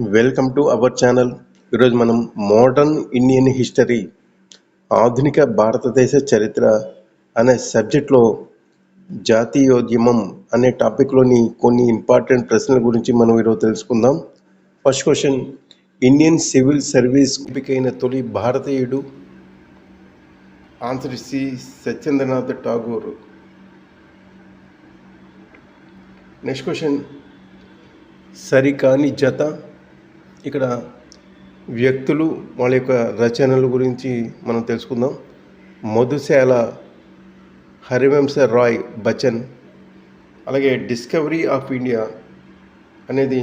Welcome to our channel ఈరోజు మనం modern Indian history ఆధునిక భారతదేశ చరిత్ర అనే సబ్జెక్ట్లో జాతీయోద్యమం అనే టాపిక్లోని కొన్ని ఇంపార్టెంట్ ప్రశ్నల గురించి మనం ఈరోజు తెలుసుకుందాం. First question Indian civil service ఎంపికైన తొలి భారతీయుడు answer C Satyendranath Tagore. Next question సరికాని జత ఇక్కడ వ్యక్తులు వాళ్ళ యొక్క రచనల గురించి మనం తెలుసుకుందాం. మధుశాల హరివంశ రాయ్ బచ్చన్ అలాగే డిస్కవరీ ఆఫ్ ఇండియా అనేది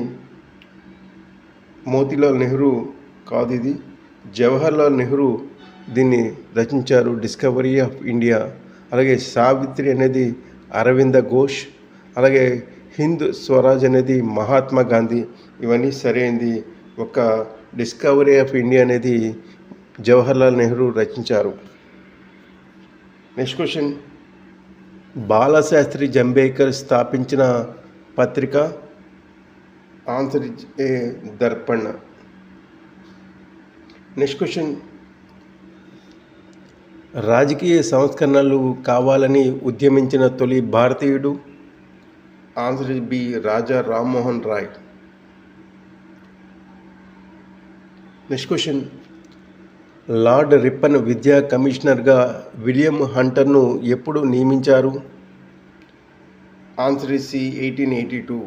మోతీలాల్ నెహ్రూ కాదు ఇది. జవహర్లాల్ నెహ్రూ దీన్ని రచించారు డిస్కవరీ ఆఫ్ ఇండియా అలాగే సావిత్రి అనేది అరవింద ఘోష్ అలాగే హింద్ స్వరాజ్ అనేది మహాత్మా గాంధీ. ఇవన్నీ సరైనది. ఒక డిస్కవరీ ఆఫ్ ఇండియా అనేది జవహర్లాల్ నెహ్రూ రచించారు. నెక్స్ట్ క్వశ్చన్ బాలశాస్త్రి జంబేకర్ స్థాపించిన పత్రిక answer A Darpan. Next question రాజకీయ సంస్కరణలు కావాలని ఉద్యమించిన తొలి భారతీయుడు? Andhra B Raja Rammohan Roy. Next question Lord Ripon విద్యా కమిషనర్గా విలియం హంటర్ను ఎప్పుడు నియమించారు? Answer C eighteen eighty two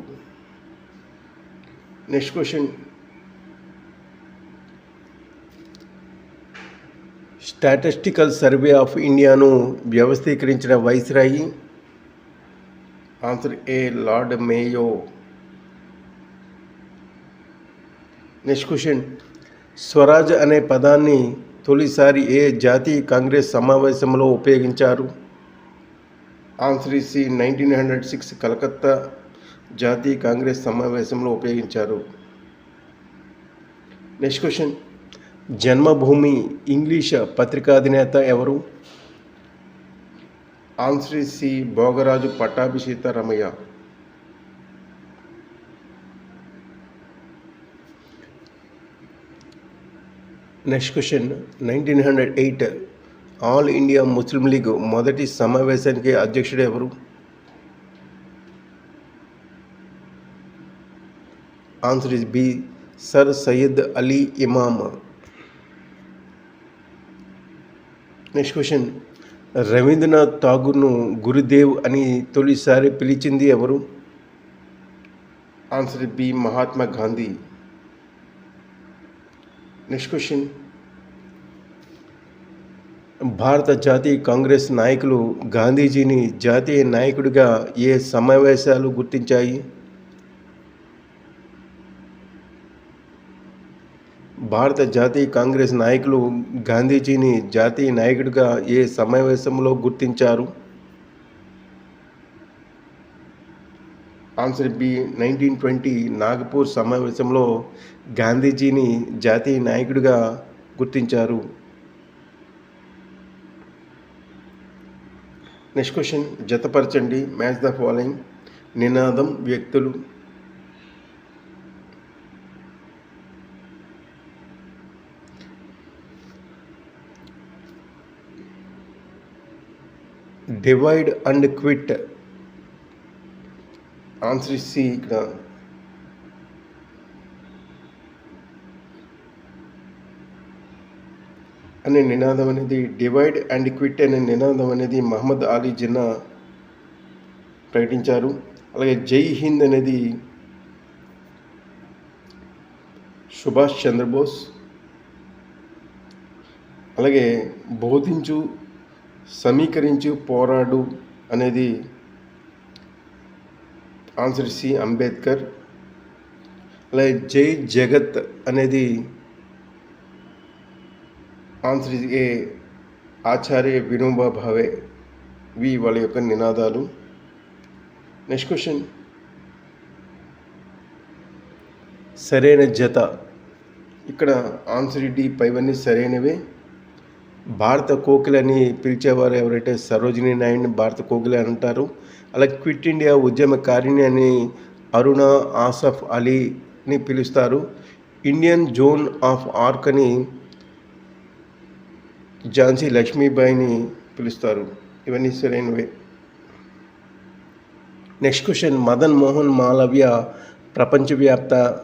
next question statistical survey of ఇండియాను వ్యవస్థీకరించిన viceroy answer A Lord Mayo next question Swaraj అనే పదాన్ని తొలిసారి ఏ జాతీయ కాంగ్రెస్ సమావేశంలో ఉపయోగించారు? Answer C nineteen hundred six Calcutta జాతీయ కాంగ్రెస్ సమావేశంలో ఉపయోగించారు. Next question. జన్మభూమి ఇంగ్లీష్ పత్రికాధినేత ఎవరు? Answer C Bhogaraju Pattabhisheta Ramayya. Next question nineteen hundred eight All India Muslim League మొదటి సమావేశానికి అధ్యక్షుడు ఎవరు? Answer is B sir Syed Ali Imam next question Rabindranath ఠాగూర్ను Gurudev అని తొలిసారి పిలిచింది ఎవరు? Answer B Mahatma Gandhi next question భారత జాతీయ కాంగ్రెస్ నాయకులు గాంధీజీని జాతీయ నాయకుడిగా ఏ సమావేశాలు గుర్తించాయి? భారత జాతీయ కాంగ్రెస్ నాయకులు గాంధీజీని జాతీయ నాయకుడిగా ఏ సమావేశంలో గుర్తించారు? Answer B nineteen twenty Nagpur సమావేశంలో గాంధీజీని జాతీయ నాయకుడిగా గుర్తించారు. నెక్స్ట్ క్వశ్చన్ జతపరచండి. మ్యాచ్ ద ఫాలోయింగ్ నినాదం వ్యక్తులు. డివైడ్ అండ్ క్విట్ ఆన్సర్ ఇచ్చి ఇక్కడ. అనే నినాదం అనేది డివైడ్ అండ్ క్విట్ అనే నినాదం అనేది మహమ్మద్ అలీ జిన్నా ప్రకటించారు. అలాగే జై హింద్ అనేది సుభాష్ చంద్రబోస్. అలాగే బోధించు సమీకరించు పోరాడు అనేది ఆన్సర్ సి అంబేద్కర్. అలాగే జై జగత్ అనేది ఆన్సర్ ఏ ఆచార్య వినోబా భావే వి వాళ్ళ యొక్క నినాదాలు. Next question. సరైన జత. ఇక్కడ ఆన్సర్ డి పైవన్నీ సరైనవే. భారత కోకిలని పిలిచేవారు ఎవరైతే సరోజినీ నాయుడిని భారత కోకిల అని అంటారు అలాగే క్విట్ ఇండియా ఉద్యమకారిణి అని అరుణ ఆసఫ్ అలీని పిలుస్తారు. ఇండియన్ జోన్ ఆఫ్ ఆర్క్ అని ఝాన్సీ లక్ష్మీబాయిని పిలుస్తారు. ఇవన్నీ సరైనవే. నెక్స్ట్ క్వశ్చన్ మదన్ మోహన్ మాలవ్య ప్రపంచవ్యాప్త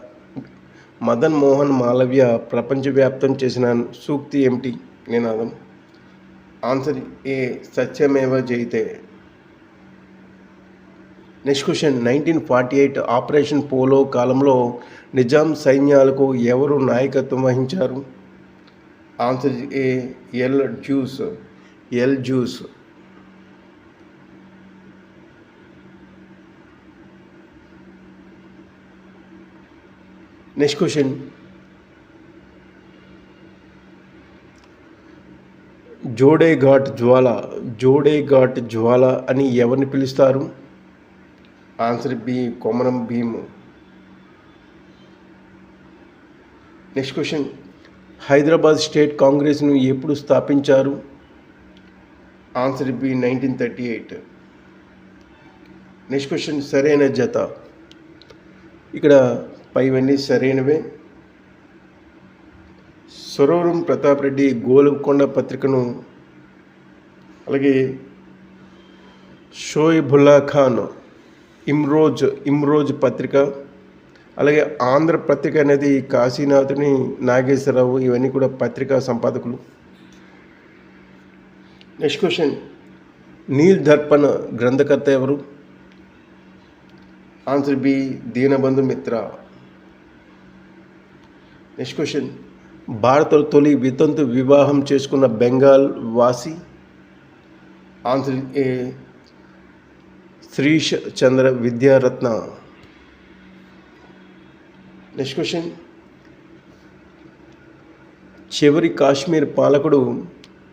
మదన్ మోహన్ మాలవ్య ప్రపంచవ్యాప్తం చేసిన సూక్తి ఏమిటి? నినాదం. Answer A Satyameva Jayate. Next question nineteen forty eight operation polo కాలంలో నిజాం సైన్యాలకు ఎవరు నాయకత్వం వహించారు? ఆన్సర్ ఏ ఎల్ జ్యూస్ ఎల్ జ్యూస్ నెక్స్ట్ క్వశ్చన్ జోడేఘాట్ జ్వాల జోడేఘాట్ జ్వాల అని ఎవరిని పిలుస్తారు? Answer B Komaram Bheemu. Next question. Hyderabad state కాంగ్రెస్ను ఎప్పుడు స్థాపించారు? Answer B nineteen thirty eight. Next question సరైన జత. ఇక్కడ పైవన్నీ సరైనవే. సురవరం ప్రతాప్ రెడ్డి గోలుకొండ పత్రికను అలాగే షోయిబుల్లా ఖాన్ ఇమ్రోజ్ ఇమ్రోజ్ పత్రిక అలాగే ఆంధ్ర పత్రిక అనేది కాశీనాథుని నాగేశ్వరరావు ఇవన్నీ కూడా పత్రికా సంపాదకులు. Next question. నీల్ దర్పణ గ్రంథకర్త ఎవరు? Answer B Dinabandhu Mitra. Next question. భారత తొలి వితంతు వివాహం చేసుకున్న బెంగాల్ వాసి answer A Shrish Chandra Vidyaratna. Next question చివరి కాశ్మీర్ పాలకుడు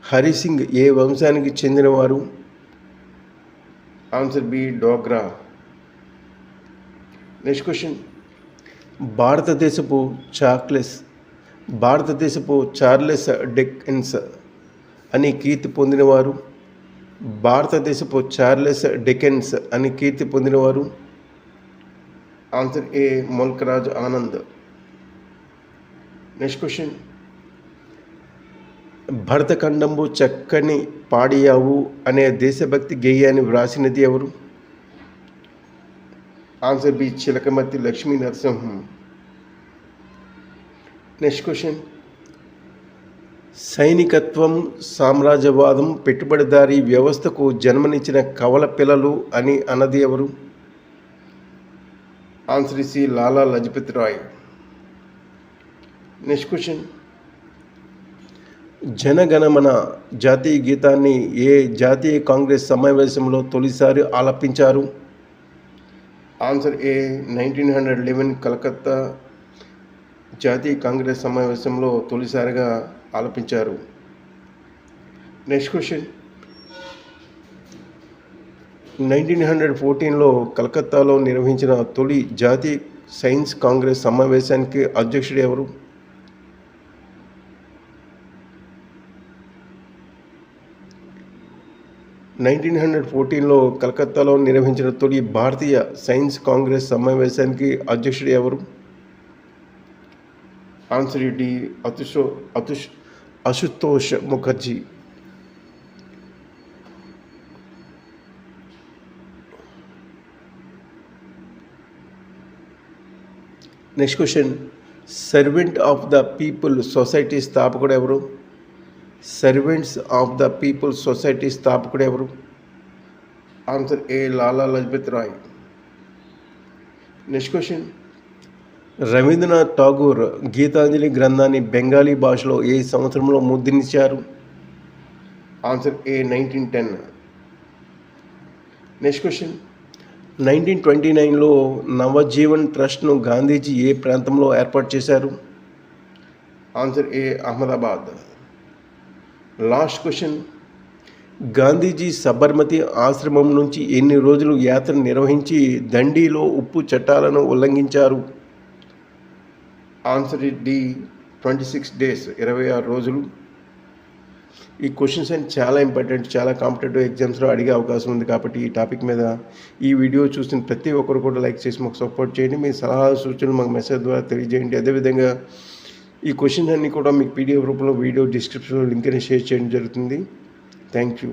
హరిసింగ్ ఏ వంశానికి చెందినవారు? Answer B Dogra. Next question భారతదేశపు చాక్లెట్స్ భారతదేశపు చార్లెస్ డెక్కిన్స్ అని కీర్తి పొందినవారు భారతదేశపు చార్లెస్ డెకెన్స్ అని కీర్తి పొందినవారు answer A Mulkraj Anand. Next question భరతఖండంబు చక్కని పాడియావు అనే దేశభక్తి గేయాన్ని వ్రాసినది ఎవరు? Answer B Chilakamarthi Lakshmi Narasimham. Next question సైనికత్వం సామ్రాజ్యవాదం పెట్టుబడిదారీ వ్యవస్థకు జన్మనిచ్చిన కవల పిల్లలు అని అన్నది ఎవరు? Answer C Lala Lajapati Rai. Next question Janaganamana జాతీయ గీతాన్ని ఏ జాతీయ కాంగ్రెస్ సమావేశంలో తొలిసారి ఆలపించారు? Answer A nineteen hundred eleven Calcutta జాతీయ కాంగ్రెస్ సమావేశంలో తొలిసారిగా ఆలపించారు. నెక్స్ట్ క్వశ్చన్ నైన్టీన్ హండ్రెడ్ ఫోర్టీన్లో కలకత్తాలో నిర్వహించిన తొలి జాతీయ సైన్స్ కాంగ్రెస్ సమావేశానికి అధ్యక్షుడు ఎవరు? నైన్టీన్ హండ్రెడ్ ఫోర్టీన్లో కలకత్తాలో నిర్వహించిన తొలి భారతీయ సైన్స్ కాంగ్రెస్ సమావేశానికి అధ్యక్షుడు ఎవరు? ఆన్సర్ డి అతుషో అతుష్ Ashutosh Mukherjee. Next question servant of the people society స్థాపకుడు ఎవరు? Servants of the people society స్థాపకుడు ఎవరు? Answer A Lala Lajpat Rai. Next question Rabindranath Tagore Gitanjali గ్రంథాన్ని బెంగాలీ భాషలో ఏ సంవత్సరంలో ముద్రించారు? Answer A nineteen ten next question nineteen twenty నైన్లో నవజీవన్ ట్రస్ట్ను గాంధీజీ ఏ ప్రాంతంలో ఏర్పాటు చేశారు? Answer A Ahmedabad. Last question Gandhiji Sabarmati ఆశ్రమం నుంచి ఎన్ని రోజులు యాత్ర నిర్వహించి దండిలో ఉప్పు చట్టాలను ఉల్లంఘించారు? Answer D twenty six days ఇరవై ఆరు రోజులు. ఈ క్వశ్చన్స్ అండ్ చాలా ఇంపార్టెంట్ చాలా కాంపిటేటివ్ ఎగ్జామ్స్లో అడిగే అవకాశం ఉంది కాబట్టి ఈ టాపిక్ మీద ఈ వీడియో చూసిన ప్రతి ఒక్కరు కూడా లైక్ చేసి మాకు సపోర్ట్ చేయండి. మీ సలహా సూచనలు మాకు మెసేజ్ ద్వారా తెలియజేయండి. అదేవిధంగా ఈ క్వశ్చన్స్ అన్ని కూడా మీకు పీడిఎఫ్ రూపంలో వీడియో డిస్క్రిప్షన్లో లింక్ అని షేర్ చేయడం జరుగుతుంది. Thank you.